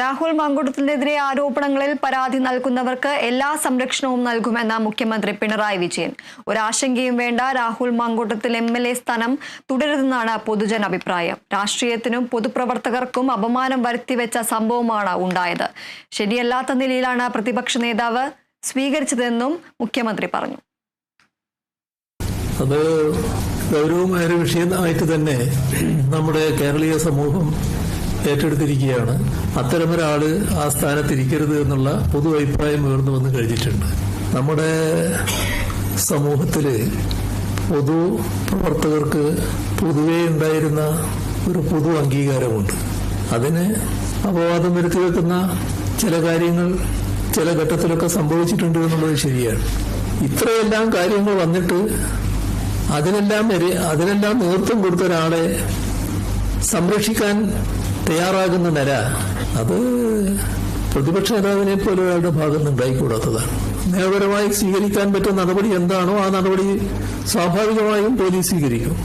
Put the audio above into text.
രാഹുൽ മങ്കുടത്തിനെതിരെ ആരോപണങ്ങളിൽ പരാതി നൽകുന്നവർക്ക് എല്ലാ സംരക്ഷണവും നൽകുമെന്ന മുഖ്യമന്ത്രി പിണറായി വിജയൻ. ഒരാശങ്കയും വേണ്ട Rahul Mamkootathil M L A സ്ഥാനം തുടരുതെന്നാണ് പൊതുജന അഭിപ്രായം. രാഷ്ട്രീയത്തിനും പൊതുപ്രവർത്തകർക്കും അപമാനം വരുത്തിവെച്ച സംഭവമാണ് ഉണ്ടായത്. ശരിയല്ലാത്ത നിലയിലാണ് പ്രതിപക്ഷ നേതാവ് സ്വീകരിച്ചതെന്നും മുഖ്യമന്ത്രി പറഞ്ഞു. അത് ഗൗരവമായ ഒരു വിഷയമായിട്ട് തന്നെ നമ്മുടെ കേരളീയ സമൂഹം ഏറ്റെടുത്തിരിക്കുകയാണ്. അത്തരമൊരാൾ ആ സ്ഥാനത്തിരിക്കരുത് എന്നുള്ള പൊതു അഭിപ്രായം ഉയർന്നു വന്നു കഴിഞ്ഞിട്ടുണ്ട്. നമ്മുടെ സമൂഹത്തിൽ പൊതു പ്രവർത്തകർക്ക് പൊതുവെ ഉണ്ടായിരുന്ന ഒരു പൊതു അംഗീകാരമുണ്ട്. അതിന് അപവാദം വരുത്തി വെക്കുന്ന ചില കാര്യങ്ങൾ ചില ഘട്ടത്തിലൊക്കെ സംഭവിച്ചിട്ടുണ്ട് എന്നുള്ളത് ശരിയാണ്. ഇത്രയെല്ലാം കാര്യങ്ങൾ വന്നിട്ട് അതിനെല്ലാം അതിനെല്ലാം നേതൃത്വം കൊടുത്ത ഒരാളെ സംരക്ഷിക്കാൻ തയ്യാറാകുന്ന നില അത് പ്രതിപക്ഷ നേതാവിനെ പോലെ ഒരാളുടെ ഭാഗത്ത് ഉണ്ടായിക്കൂടാത്തതാണ് നിയമപരമായി സ്വീകരിക്കാൻ പറ്റുന്ന നടപടി എന്താണോ ആ നടപടി സ്വാഭാവികമായും പോലീസ് സ്വീകരിക്കും.